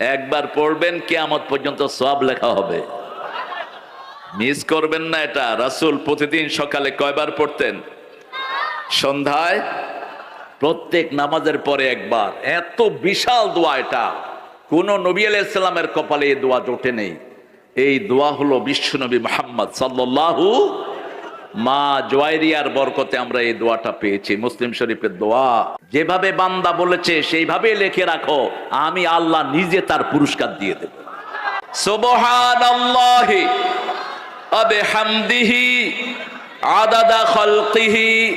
একবার পড়বেন, কেয়ামত পর্যন্ত সব লেখা হবে। মিস করবেন না এটা। রাসূল প্রতিদিন সকালে কয়বার পড়তেন? সন্ধ্যায়, প্রত্যেক নামাজের পরে একবার। এত বিশাল দোয়া এটা। কোন নবী আলাইসাল্লামের কপালে এই দোয়া জোটে নেই। এই দোয়া হলো বিশ্বনবী মোহাম্মদ সাল্লাল্লাহু মা জোয়াইরিয়ার বরকতে আমরা এই দোয়াটা পেয়েছি। মুসলিম শরীফের দোয়া। যেভাবে বান্দা বলেছে সেইভাবে লেখে রাখো। আমি আল্লাহ নিজে তার পুরস্কার দিয়ে দেব। সুবহানাল্লাহি আদাদা খলকিহি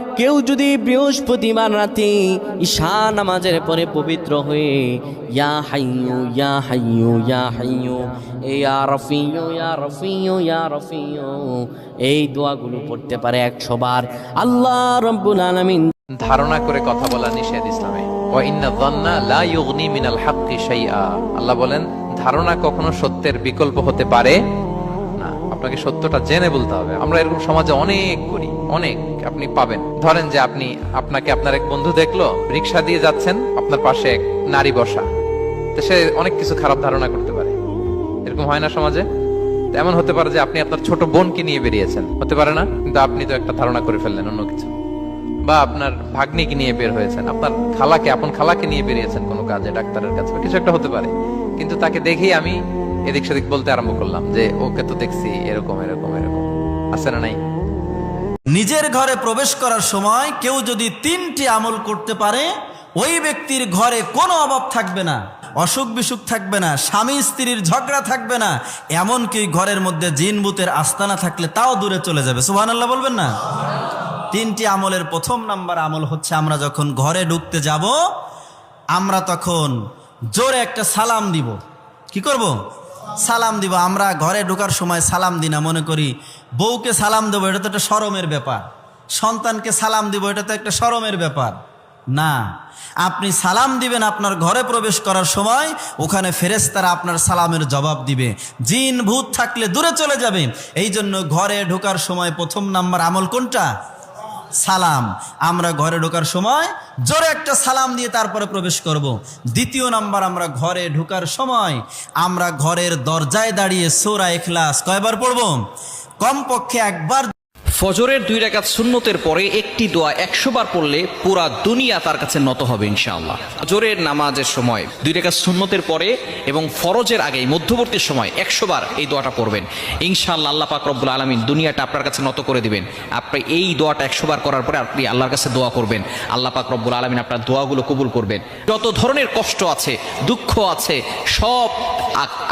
কেউ যদি বৃহস্পতিবার রাতে ঈশা নামাজের পরে পবিত্র হয়ে, ইয়া হাইয়ু ইয়া হাইয়ু ইয়া হাইয়ু, এ ইয়া রফিয়ু ইয়া রফিয়ু ইয়া রফিয়ু এই দোয়াগুলো পড়তে পারে একশো বার। আল্লাহ রব্বুল আলামিন ধারণা করে কথা বলা নিষেধ ইসলামে। আল্লাহ বলেন, ধারণা কখনো সত্যের বিকল্প হতে পারে আপনাকে সত্যটা জেনে বলতে হবে। আমরা এরকম সমাজে অনেক করি, অনেক আপনি পাবেন। ধরেন যে আপনি, আপনাকে আপনার এক বন্ধু দেখল, রিক্সা দিয়ে যাচ্ছেন, আপনার পাশে এক নারী বসা। তো সে অনেক কিছু খারাপ ধারণা করতে পারে। এরকম হয় না সমাজে? এমন হতে পারে যে আপনি আপনার ছোট বোনকে নিয়ে বেরিয়েছেন। হতে পারে না? কিন্তু আপনি তো একটা ধারণা করে ফেললেন অন্য কিছু। বা আপনার ভাগ্নিকে নিয়ে বের হয়েছেন। আপনার খালাকে, আপন খালাকে নিয়ে বেরিয়েছেন কোনো কাজে, ডাক্তারের কাছে। কিছু একটা হতে পারে। কিন্তু তাকে দেখেই আমি এদিক সেদিক বলতে আরম্ভ করলাম যে, ওকে তো দেখছি, এরকম এরকম এরকম। আছে না নাই? নিজের ঘরে প্রবেশ করার সময় কেউ যদি তিনটি আমল করতে পারে, ওই ব্যক্তির ঘরে কোনো অভাব থাকবে না, অসুখ বিসুখ থাকবে না, স্বামী স্ত্রীর ঝগড়া থাকবে না, এমনকি ঘরের মধ্যে জিনবুতের আস্তানা থাকলে তাও দূরে চলে যাবে। আল্লাহ বলবেন না? তিনটি আমলের প্রথম নাম্বার আমল হচ্ছে, আমরা যখন ঘরে ঢুকতে যাব, আমরা তখন জোরে একটা সালাম দিব। কি করব? সালাম দিব, আমরা ঘরে ঢোকার সময় সালাম দিই না, মনে করি বউকে সালাম দেবো, এটা তো একটা সরমের ব্যাপার। সন্তানকে সালাম দিব, এটা তো একটা সরমের ব্যাপার। না, আপনি সালাম দিবেন আপনার ঘরে প্রবেশ করার সময়, ওখানে ফেরেস্তারা আপনার সালামের জবাব দিবে। জিন, ভূত থাকলে দূরে চলে যাবে এই জন্য ঘরে ঢোকার সময় প্রথম নাম্বার আমল কোনটা? সালাম আমরা ঘরে ঢোকার সময় জোরে একটা সালাম দিয়ে তারপরে প্রবেশ করব। দ্বিতীয় নাম্বার, আমরা ঘরে ঢোকার সময় আমরা ঘরের দরজায় দাঁড়িয়ে সোরা এখলাস কয়বার পড়ব কমপক্ষে একবার ফজরের দুই রাকাত সুন্নতের পরে একটি দোয়া একশো বার পড়লে পুরা দুনিয়া তার কাছে নত হবে, ইনশাআল্লাহ। ফজরের নামাজের সময় দুই রাকাত সুন্নতের পরে এবং ফরজের আগে মধ্যবর্তী সময় একশো বার এই দোয়াটা পড়বেন। ইনশাআল্লাহ আল্লাহ পাক রব্বুল আলমিন দুনিয়াটা আপনার কাছে নত করে দিবেন। আপনি এই দোয়াটা একশো বার করার পরে আপনি আল্লাহর কাছে দোয়া করবেন। আল্লাহ পাক রব্বুল আলমিন আপনার দোয়াগুলো কবুল করবেন। যত ধরনের কষ্ট আছে, দুঃখ আছে, সব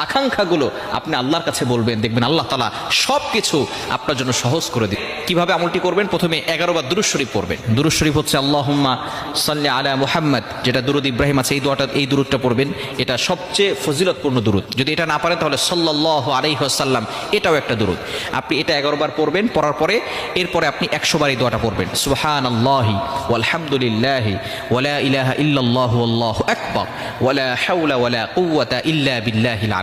আকাঙ্ক্ষাগুলো আপনি আল্লাহর কাছে বলবেন। দেখবেন আল্লাহ তালা সব কিছু আপনার জন্য সহজ করে দিন কীভাবে আমলটি করবেন? প্রথমে এগারো বার দুরুজ শরীফ পড়বেন। দুরুজ শরীফ হচ্ছে আল্লাহুম্মা সাল্লি আলা মুহাম্মদ, যেটা দুরুদ ইব্রাহিম আছে, এই দোয়াটা, এই দুরুদটা পড়বেন। এটা সবচেয়ে ফজিলতপূর্ণ দুরুদ। যদি এটা না পারেন, তাহলে সাল্লাহ আলাইহাল্লাম এটাও একটা দুরুদ। আপনি এটা এগারো বার পড়বেন, পড়ার পরে এরপরে আপনি একশো বার এই দোয়াটা পড়বেন। সুবহান আল্লাহি ওয়ালহামদুলিল্লাহি ওয়ালা ইলাহা ইল্লাল্লাহু আল্লাহু ওয়ালা হাওলা ওয়ালা কুওয়াতা ইল্লা বিল্লাহিল